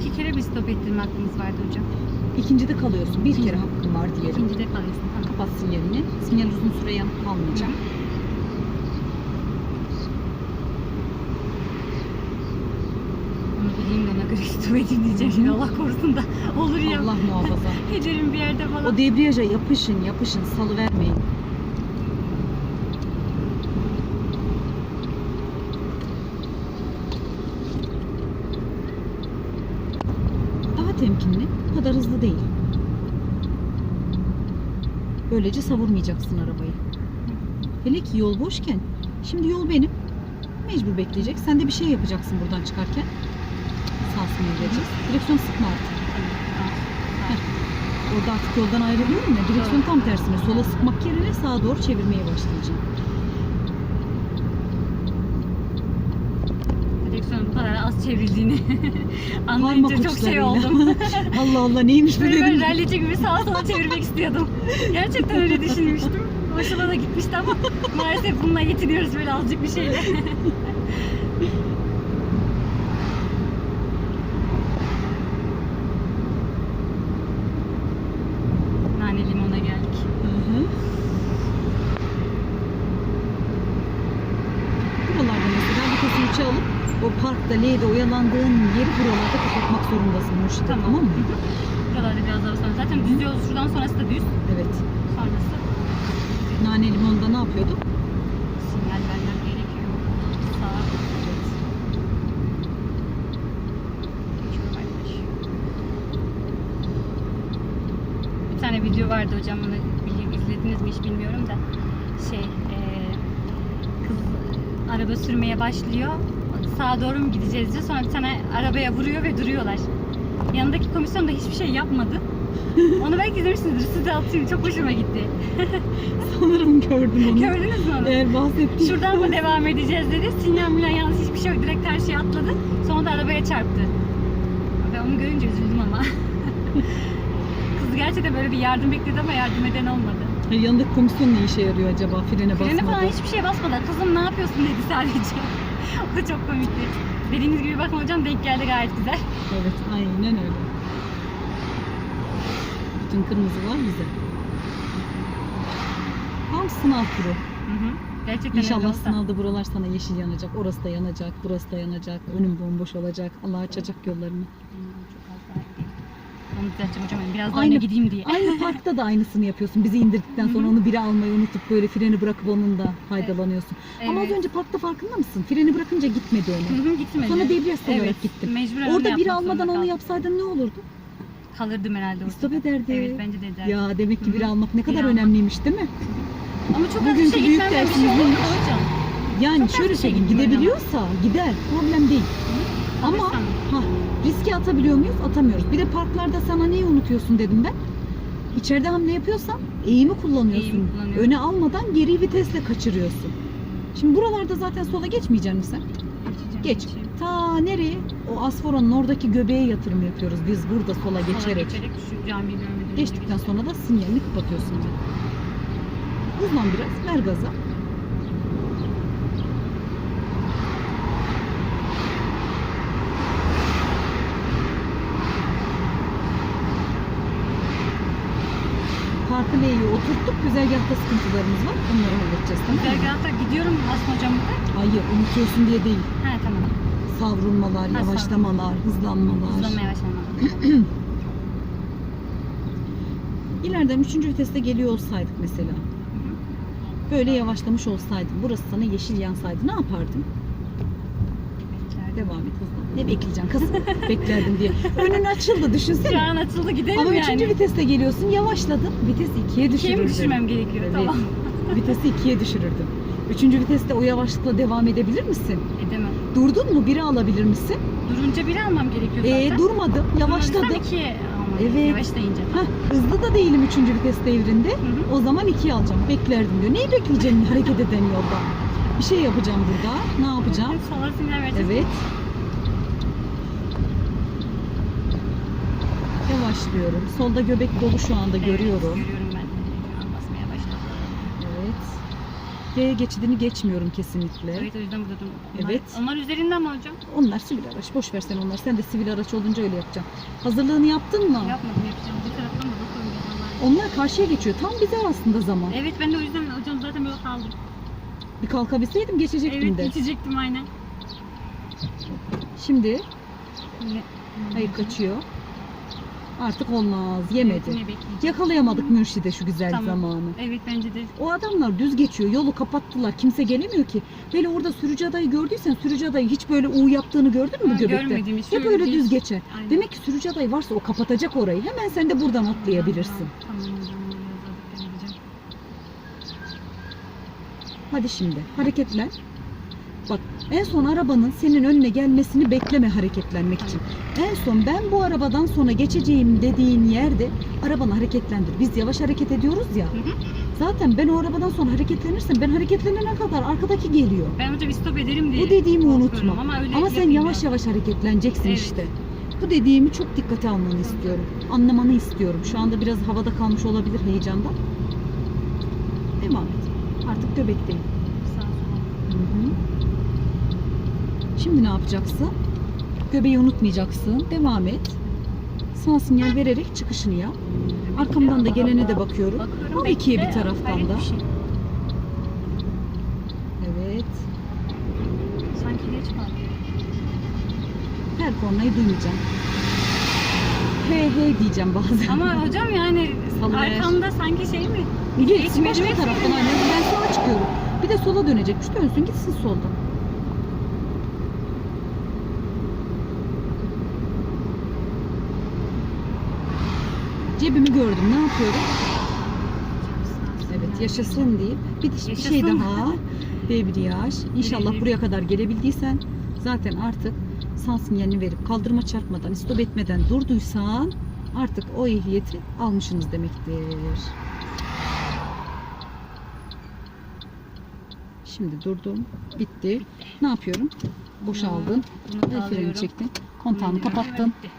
iki kere bir stop ettirme hakkımız vardı hocam. İkincide kalıyorsun. Bir kere hakkın var diyelim. İkincide kalıyorsun. Tamam. Kapat sinyalini. Sinyal uzun süre yanıp kalmayacak. Onu bileyim de ona göre stop edeyim diyeceğim şimdi Allah korusun da olur ya. Allah muhafaza. Ederim bir yerde falan. O debriyaja yapışın yapışın salıvermeyin. Temkinli, bu kadar hızlı değil. Böylece savurmayacaksın arabayı. Hele ki yol boşken, şimdi yol benim. Mecbur bekleyecek. Sen de bir şey yapacaksın buradan çıkarken. Sağ sinyal vereceğiz. Direksiyon sıkma artık. Orada artık yoldan ayrılıyorum ya. Direksiyon tam tersine. Sola sıkmak yerine sağa doğru çevirmeye başlayacağım. Direksiyonun bu kadar az çevrildiğini anlayınca çok şey oldum. Allah Allah neymiş bu dedim. böyle rallici gibi sağa sola çevirmek istiyordum. Gerçekten öyle düşünmüştüm. Hoşuma da gitmişti ama maalesef bununla yetiniyoruz böyle azıcık bir şeyle. Nane limona geldik. Hı hı. Buralarda mesela vitesi 3'e alıp o parkta L'de oyalandığın yeri buralarda kapatmak zorundasın Murşit'e tamam. tamam mı? Buralarda biraz daha sonra. Zaten düz yol şuradan sonrası da düz. Evet. Sonrası Nane limonda ne yapıyordu? sinyal vermem gerekiyor. Arkadaş. Bir tane video vardı hocam onu izlediniz mi hiç bilmiyorum da şey eee, kız araba sürmeye başlıyor sağa doğru mu gideceğiz diyor sonra bir tane arabaya vuruyor ve duruyorlar yanındaki komisyon da hiçbir şey yapmadı onu belki izlemişsinizdir size atayım çok hoşuma gitti Sanırım gördüm onu. gördünüz mü onu? Eğer bahsettiğim. Şuradan mı devam edeceğiz dedi. Sinyal minyal yalnız hiçbir şey yok. Direkt her şeyi atladı. Sonra da arabaya çarptı. Ben onu görünce üzüldüm ama. Kız gerçekten böyle bir yardım bekledi ama yardım eden olmadı. Yanındaki komisyon ne işe yarıyor acaba? Frene basmadı. Frene falan hiçbir şeye basmadı. Kızım ne yapıyorsun dedi sadece. o da çok komikti. Dediğiniz gibi bakın hocam denk geldi gayet güzel. Evet aynen öyle. Bütün kırmızılar bize. Tam sınav turu. Hı hı. Gerçekten öyle İnşallah olsa. sınavda buralar sana yeşil yanacak. Orası da yanacak, burası da yanacak. Önüm bomboş olacak. Allah açacak yollarını. Hmm, çok az daha gideyim. Onu düzelteceğim hocam. Yani biraz daha Aynı- öne gideyim diye. Aynı parkta da aynısını yapıyorsun. Bizi indirdikten sonra Hı hı. onu biri almayı unutup böyle freni bırakıp onun da faydalanıyorsun. Ama az Evet. önce parkta farkında mısın? Freni bırakınca gitmedi öne. Hı hı, gitmedi. Sonra debriyaj salarak Evet, gittim. Mecburen onu Orada biri almadan onu kaldım. yapsaydın ne olurdu? Kalırdım herhalde orada. İstop ederdi. Evet bence de ederdim. Ya demek ki biri Hı hı. almak ne kadar almak. önemliymiş değil mi? Ama çok az bir Bugünkü şey büyük gitmemden bir şey dersimiz olur mu neymiş? hocam? Yani Çok az şöyle bir şey söyleyeyim gidebiliyorsa gider problem değil. Ama ha, riske atabiliyor muyuz? Atamıyoruz. Bir de parklarda sana neyi unutuyorsun dedim ben. İçeride hamle yapıyorsan eğimi kullanıyorsun. Eğimi kullanıyorum. Öne almadan geri vitesle kaçırıyorsun. Şimdi buralarda zaten sola geçmeyecek misin? Geçeceğim, Geç. geçeyim. Ta nereye? O Asforon'un oradaki göbeğe yatırım yapıyoruz biz burada sola Sola geçerek. geçerek şu camiyi Geçtikten sonra da sinyalini kapatıyorsun. Hızlan biraz, ver gaza. Parkı L'yi oturttuk. Güzergahta sıkıntılarımız var. Onları halledeceğiz tamam mı? Güzergahta gidiyorum aslında hocam burada. Hayır unutuyorsun diye değil. He tamam. Savrulmalar, Ha, yavaşlamalar, hızlanmalar. Hızlanmaya başlamadım. İleriden üçüncü viteste geliyor olsaydık mesela. Böyle yavaşlamış olsaydın, burası sana yeşil yansaydı ne yapardın? Devam et hızlan. Ne bekleyeceksin kız? Beklerdim diye. Önün açıldı Şu düşünsene. an açıldı gidelim Ama yani. üçüncü viteste geliyorsun yavaşladın. Vitesi ikiye İkiye düşürürdün. mi düşürmem gerekiyor? Evet. Tamam. Vitesi ikiye düşürürdün. Üçüncü viteste o yavaşlıkla devam edebilir misin? Edemem. Durdun mu biri alabilir misin? Durunca biri almam gerekiyor zaten. Ee, durmadım. Yavaşladım. İkiye. Evet. Yavaşlayınca. Heh, hızlı da değilim üçüncü vites devrinde. Hı hı. O zaman ikiye alacağım. Beklerdim diyor. Neyi bekleyeceğim hareket eden yolda? Bir şey yapacağım burada. Ne yapacağım? Sola sinyal vereceğiz. Evet. Yavaşlıyorum. Solda göbek dolu şu anda görüyorum. Görüyorum ben. Şu an basmaya başladım. Evet. Yaya geçidini geçmiyorum kesinlikle. Evet o yüzden burada durdum. Onlar- Evet. Onlar üzerinden mi hocam? Onlar sivil araç. Boş ver sen onları. Sen de sivil araç olunca öyle yapacaksın. Hazırlığını yaptın mı? Yapmadım yapacağım. Bu taraftan da insanlar. Onlar karşıya geçiyor. Tam bize aslında zaman. Evet ben de o yüzden hocam zaten böyle kaldım. Bir kalkabilseydim geçecektim Evet de. geçecektim aynen. Şimdi Ne? hayır kaçıyor. Artık olmaz. Yemedi. Yine bekleyeceğim. Yakalayamadık Mürşide şu güzel Tamam. zamanı. Evet bence de. O adamlar düz geçiyor. Yolu kapattılar. Kimse gelemiyor ki. Hele orada sürücü adayı gördüysen sürücü adayı hiç böyle U yaptığını gördün mü Ha, göbekte? görmedim hiç. Hep Şöyle öyle bir- düz geçer. Aynen. Demek ki sürücü adayı varsa o kapatacak orayı. Hemen sen de buradan atlayabilirsin. Tamam hocam. bunu biraz daha dikkat edeceğim. Hadi şimdi hareketlen. Bak en son arabanın senin önüne gelmesini bekleme hareketlenmek için. En son ben bu arabadan sonra geçeceğim dediğin yerde arabanı hareketlendir. Biz yavaş hareket ediyoruz ya. Hı hı. Zaten ben o arabadan sonra hareketlenirsem ben hareketlenene kadar arkadaki geliyor. Ben hocam stop ederim diye. Bu dediğimi unutma. Ama, öyle Ama sen yavaş ben. yavaş hareketleneceksin Evet. işte. Bu dediğimi çok dikkate almanı istiyorum. Anlamanı istiyorum. Şu anda biraz havada kalmış olabilir heyecandan. Devam et. Artık göbekteyim. Hı hı. Şimdi ne yapacaksın? Göbeği unutmayacaksın. Devam et. Sağ sinyal vererek çıkışını yap. Arkamdan da gelene de bakıyorum. Al ikiye bir taraftan da. şey. Evet. Sanki geç kaldı. Her kornayı duymayacağım. He he diyeceğim bazen. Ama hocam yani Salıver. arkamda sanki şey mi? Gitsin Geçmedi başka mi? taraftan aynen. Ben sağa çıkıyorum. Bir de sola dönecekmiş. Dönsün gitsin soldan. Cebimi gördüm. Ne yapıyorum? Evet yaşasın deyip bir, bir şey daha. Debriyaj. İnşallah buraya kadar gelebildiysen zaten artık sağ sinyalini verip kaldırıma çarpmadan, istop etmeden durduysan artık o ehliyeti almışsınız demektir. Şimdi durdum. Bitti. Ne yapıyorum? Boşaldın. Bunu da El freni alıyorum. çektin. Kontağını kapattın. Bitti.